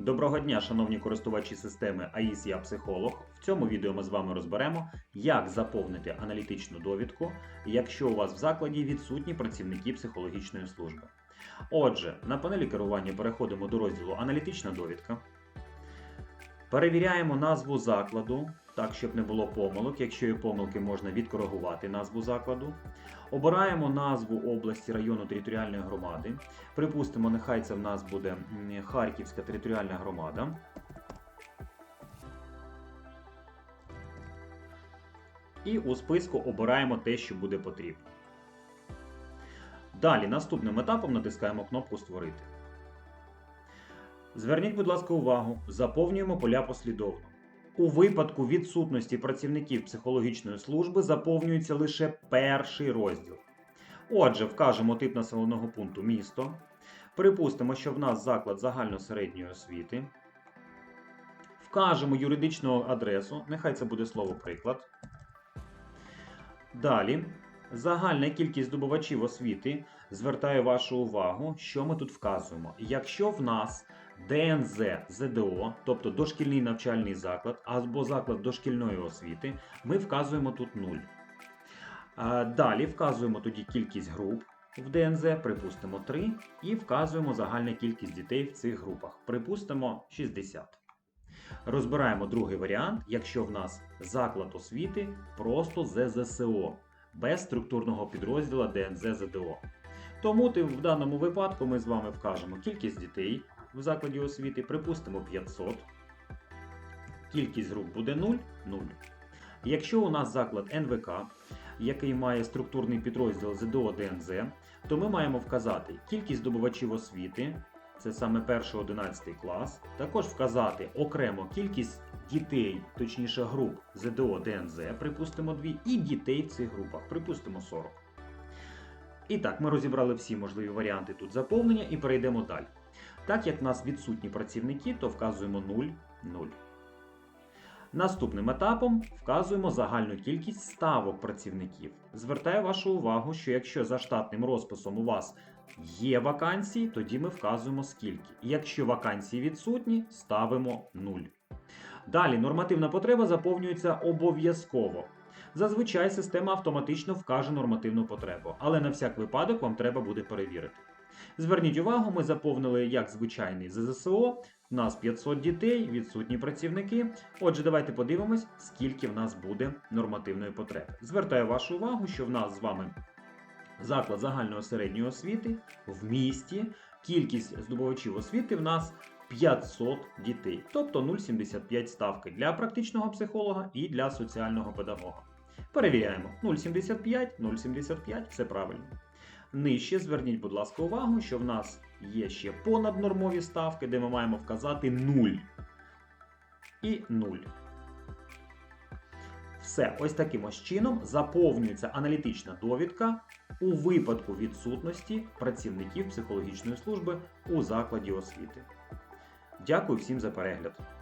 Доброго дня, шановні користувачі системи АІС Я Психолог. В цьому відео ми з вами розберемо, як заповнити аналітичну довідку, якщо у вас в закладі відсутні працівники психологічної служби. Отже, на панелі керування переходимо до розділу Аналітична довідка. Перевіряємо назву закладу, так, щоб не було помилок. Якщо є помилки, можна відкоригувати назву закладу. Обираємо назву області району територіальної громади. Припустимо, нехай це в нас буде Харківська територіальна громада. І у списку обираємо те, що буде потрібно. Далі наступним етапом натискаємо кнопку Створити. Зверніть, будь ласка, увагу, заповнюємо поля послідовно. У випадку відсутності працівників психологічної служби заповнюється лише перший розділ. Отже, вкажемо тип населеного пункту місто. Припустимо, що в нас заклад загальносередньої освіти. Вкажемо юридичну адресу, нехай це буде слово приклад. Далі, загальна кількість здобувачів освіти звертаю вашу увагу, що ми тут вказуємо. Якщо в нас ДНЗ ЗДО, тобто дошкільний навчальний заклад або заклад дошкільної освіти, ми вказуємо тут 0. Далі вказуємо тоді кількість груп в ДНЗ, припустимо 3, і вказуємо загальну кількість дітей в цих групах, припустимо 60. Розбираємо другий варіант, якщо в нас заклад освіти просто ЗЗСО, без структурного підрозділу ДНЗ ЗДО. Тому в даному випадку ми з вами вкажемо кількість дітей в закладі освіти, припустимо 500. Кількість груп буде 0, 0. Якщо у нас заклад НВК, який має структурний підрозділ ЗДО ДНЗ, то ми маємо вказати кількість здобувачів освіти, це саме 1-11 клас, також вказати окремо кількість дітей, точніше груп ЗДО ДНЗ, припустимо 2, і дітей в цих групах, припустимо 40. І так, ми розібрали всі можливі варіанти тут заповнення і перейдемо далі. Так як в нас відсутні працівники, то вказуємо 0, 0. Наступним етапом вказуємо загальну кількість ставок працівників. Звертаю вашу увагу, що якщо за штатним розписом у вас є вакансії, тоді ми вказуємо скільки. Якщо вакансії відсутні, ставимо 0. Далі нормативна потреба заповнюється обов'язково. Зазвичай система автоматично вкаже нормативну потребу, але на всяк випадок вам треба буде перевірити. Зверніть увагу, ми заповнили як звичайний ЗЗСО, в нас 500 дітей, відсутні працівники. Отже, давайте подивимось, скільки в нас буде нормативної потреби. Звертаю вашу увагу, що в нас з вами заклад загальної середньої освіти в місті. Кількість здобувачів освіти в нас 500 дітей, тобто 0,75 ставки для практичного психолога і для соціального педагога. Перевіряємо 0,75, 0,75, все правильно. Нижче зверніть, будь ласка, увагу, що в нас є ще понаднормові ставки, де ми маємо вказати 0 і 0. Все, ось таким ось чином заповнюється аналітична довідка у випадку відсутності працівників психологічної служби у закладі освіти. Дякую всім за перегляд.